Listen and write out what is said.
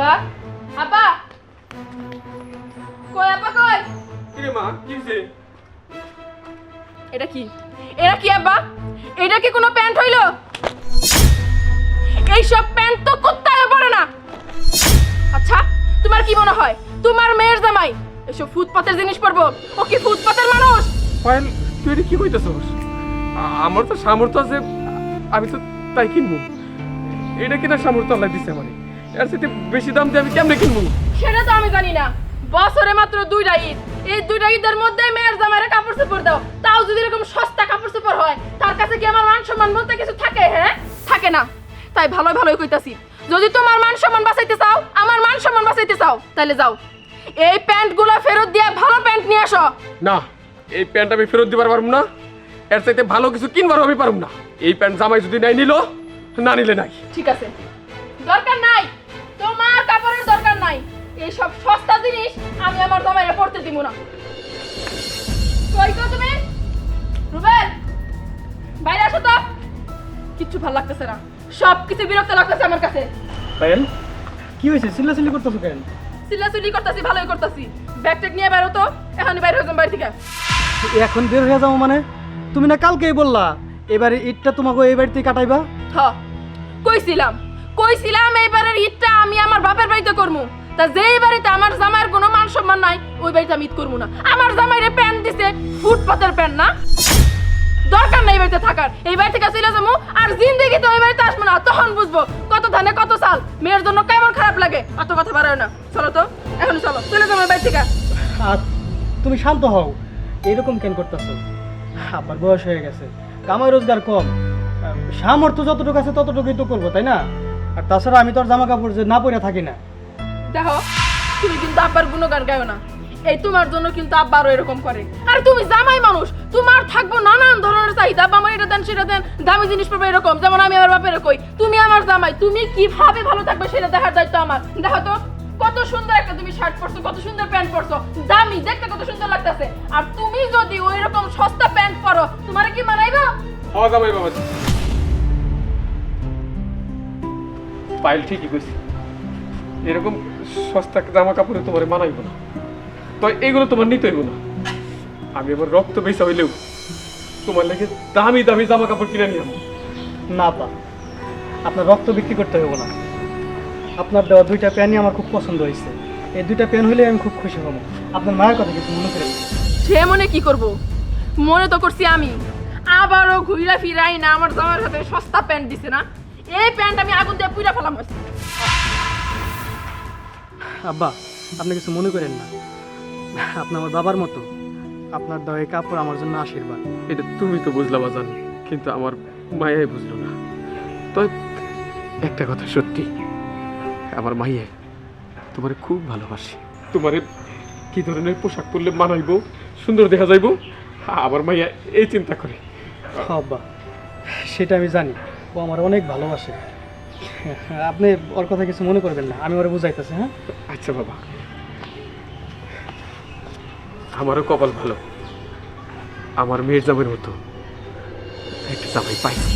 আব্বা আব্বা কই আব্বা কই? কিরে মা কি হয়েছে এটা কি? এটা কি আব্বা এটা কি কোনো প্যান্ট হইল? এইসব প্যান্ট তো পড়ে না। আচ্ছা তোমার কি মনে হয়? তোমার মেয়ের জামাই এসব ফুটপাতের জিনিস পরবো? ও কি ফুটপাতের মানুষ? পায়েল তুই এটা কি কইতেছস? আমার তো সামর্থ্য আছে আমি তো তাই কিনবো। এটা কেনার সামর্থ্য আল্লাহ দিছে মানে এর সাথে বেশি দাম দিয়ে আমি কেমনে কিনবো? সেটা তো আমি জানি না। বছরে মাত্র দুইটা ঈদ। এই দুইটা ঈদের মধ্যে মেয়ের জামাইরে কাপড় চোপড় দাও। তাও যদি এরকম সস্তা কাপড় চোপড় হয় তার কাছে কি আমার মান সম্মান বলতে কিছু থাকে হ্যাঁ? থাকে না। তাই ভালোই ভালোই কইতাছি যদি তোমার মান সম্মান বাঁচাইতে চাও আমার মান সম্মান বাঁচাইতে চাও তাহলে যাও। এই প্যান্টগুলো ফেরত দিয়ে ভালো প্যান্ট নিয়ে আসো। না এই প্যান্ট আমি ফেরত দিবার পারব না। এর চাইতে ভালো কিছু কিনবার আমি পারব না। এই প্যান্ট জামাই যদি নাই নিল না নিলে নাই। ঠিক আছে। দরকার নাই। তোমার কাপড়ের দরকার নাই। এই সব সস্তা জিনিস আমি আমার জামাইরে পড়তে দিব না। কই গো তুমি? রুবেল বাইরে আসো তো। কিচ্ছু ভালো লাগতেছে না। সব কিছু বিরক্ত লাগতেছে আমার কাছে। পায়েল কি হয়েছে? চিল্লাচিল্লি করতেছো কেন? চিল্লাচিল্লি করতেছি ভালোই করতেছি। ব্যাগ ট্যাগ নিয়ে বেরো তো এখন বাইরে হয়ে বাড়ি থেকে। এখন বের হয়ে যাব মানে? তুমি না কালকেই বললা এবারে ঈদটা তোমাকে এই বাড়িতে কাটাইবা? হ কইছিলাম। কইছিলাম এইবারের ঈদটা আমি আমার বাপের বাড়িতে করব তা যেই বাড়িতে আমার জামাইয়ের কোনো মান সম্মান নাই, ওই বাড়িতে আমি ঈদ করব না। আমার জামাইরে প্যান্ট দিছে, ফুটপাতের প্যান্ট না। দরকার নাই বাড়িতে থাকার। এই বাড়ি থেকে চলে যাব আর জিন্দগি তো ওই বাড়িতে আসব না, তখন বুঝব কত ধানে কত সাল মেয়ের জন্য কেমন খারাপ লাগে অত কথা বাড়ায় না। চলো তো, এখন চলো, চলে যাব বাড়ি থেকে। তুমি শান্ত হও, এরকম কেন করতেছো? আবার বয়স হয়ে গেছে, কামাই রোজগার কম। সামর্থ্য যতটুকু আছে ততটুকুই তো করব, তাই না? আর তাছাড়া আমি তোর জামা কাপড় যে না পরে থাকি না। দেখো তুমি কিন্তু আব্বার গুণগান গায়ো না। এই তোমার জন্য কিন্তু আব্বারও এরকম করে। আর তুমি জামাই মানুষ তোমার থাকব নানান ধরনের চাহিদা। আব্বা আমার এটা দেন সেটা দেন দামি জিনিস পাবে এরকম। যেমন আমি আমার বাপের কই তুমি আমার জামাই তুমি কীভাবে ভালো থাকবে সেটা দেখার দায়িত্ব আমার। দেখো তো কত সুন্দর একটা তুমি শার্ট পরছো কত সুন্দর প্যান্ট পরছো। দামি দেখতে কত সুন্দর লাগতেছে। আর তুমি যদি ওই রকম সস্তা প্যান্ট পরো তোমার কি মানাইবা? হওয়া জামাই বাবা পায়েল ঠিকই কইছি। এরকম সস্তা জামা কাপড়ে তোমার মানাইব না। তো এগুলো তোমার নিতে হইব না। আমি আমার রক্ত বেসা হইলেও তোমার লেগে দামি দামি জামা কাপড় কিনে নিয়ে না পা আপনার রক্ত বিক্রি করতে হবে না। আপনার দেওয়া দুইটা প্যানই আমার খুব পছন্দ হয়েছে। এই দুইটা প্যান হলে আমি খুব খুশি হব। আপনার মায়ের কথা কিছু মনে করে। সে মনে কি করব? মনে তো করছি আমি। আবারও ঘুরা ফিরাই না আমার জামার হাতে সস্তা প্যান্ট দিছে না? এই প্যান্ট আমি আগুন দিয়ে পুরা ফেলাম আব্বা আপনি কিছু মনে করেন না। আপনি আমার বাবার মতো। আপনার এই কাপড় আমার জন্য আশীর্বাদ। এটা তুমি তো বুঝলা বাজান কিন্তু আমার মায়াই বুঝলো না। তো একটা কথা সত্যি আমার মাইয়ে তোমারে খুব ভালোবাসি। তোমারে কি ধরনের পোশাক পরলে মানাইবো? সুন্দর দেখা যাইবো? আমার মাইয়া এই চিন্তা করে। আব্বা সেটা আমি জানি। ও আমার অনেক ভালোবাসে। আপনি ওর কথা কিছু মনে করবেন না, আমি ওরে বুঝাইতেছি হ্যাঁ? আচ্ছা বাবা। আমারও কপাল ভালো। আমার মেয়ের জামের মতো একটা জামাই পাইছি